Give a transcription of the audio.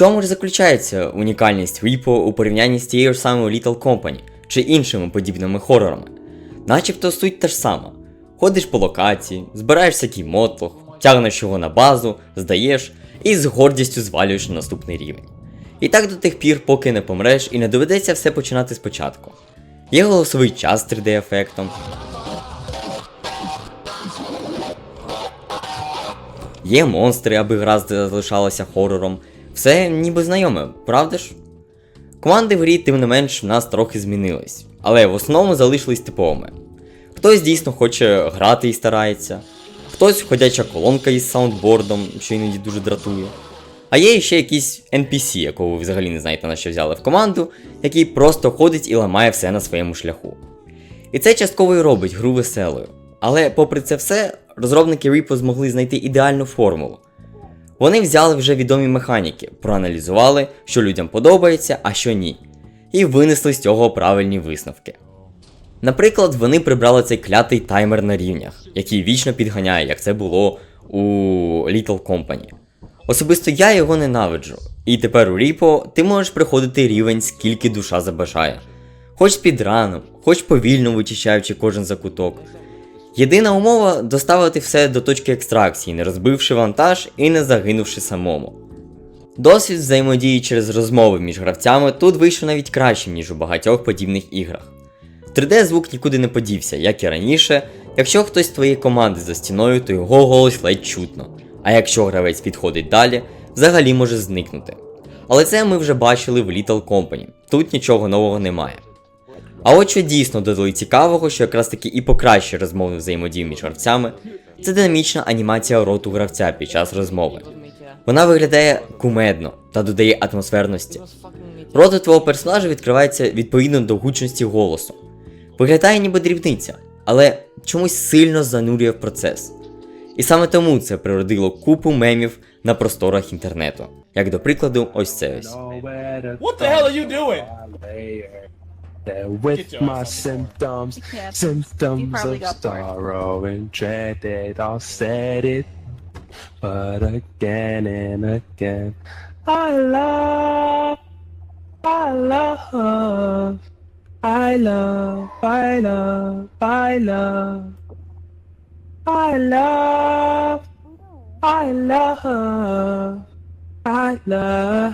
чому ж заключається унікальність Repo у порівнянні з тією ж самою Little Company чи іншими подібними хорорами? Начебто суть та ж сама. Ходиш по локації, збираєш всякий мотлох, тягнеш його на базу, здаєш і з гордістю звалюєш на наступний рівень. І так до тих пір, поки не помреш і не доведеться все починати спочатку. Є голосовий час з 3D-ефектом. Є монстри, аби гра залишалася хорором. Все ніби знайоме, правда ж? Команди в грі, тим не менш, в нас трохи змінились, але в основному залишились типовими. Хтось дійсно хоче грати і старається, хтось ходяча колонка із саундбордом, що іноді дуже дратує. А є ще якийсь NPC, якого ви взагалі не знаєте на що взяли в команду, який просто ходить і ламає все на своєму шляху. І це частково і робить гру веселою. Але попри це все, розробники Repo змогли знайти ідеальну формулу. Вони взяли вже відомі механіки, проаналізували, що людям подобається, а що ні, і винесли з цього правильні висновки. Наприклад, вони прибрали цей клятий таймер на рівнях, який вічно підганяє, як це було у Little Company. Особисто я його ненавиджу, і тепер у Repo ти можеш приходити рівень скільки душа забажає. Хоч підраном, хоч повільно вичищаючи кожен закуток. Єдина умова доставити все до точки екстракції, не розбивши вантаж і не загинувши самому. Досвід взаємодії через розмови між гравцями тут вийшов навіть кращим, ніж у багатьох подібних іграх. 3D звук нікуди не подівся, як і раніше. Якщо хтось з твоєї команди за стіною, то його голос ледь чутно. А якщо гравець підходить далі, взагалі може зникнути. Але це ми вже бачили в Little Company, тут нічого нового немає. А от що дійсно додали цікавого, що якраз таки і покращує розмовну взаємодію між гравцями, це динамічна анімація роту гравця під час розмови. Вона виглядає кумедно та додає атмосферності. Рот у твого персонажа відкривається відповідно до гучності голосу. Виглядає ніби дрібниця, але чомусь сильно занурює в процес. І саме тому це природило купу мемів на просторах інтернету. Як до прикладу, ось це ось. What the hell are you doing? There with my symptoms, symptoms of sorrow and dreaded. I'll said it, but again and again. I love, I love, I love, I love, I love, I love, I love, I love.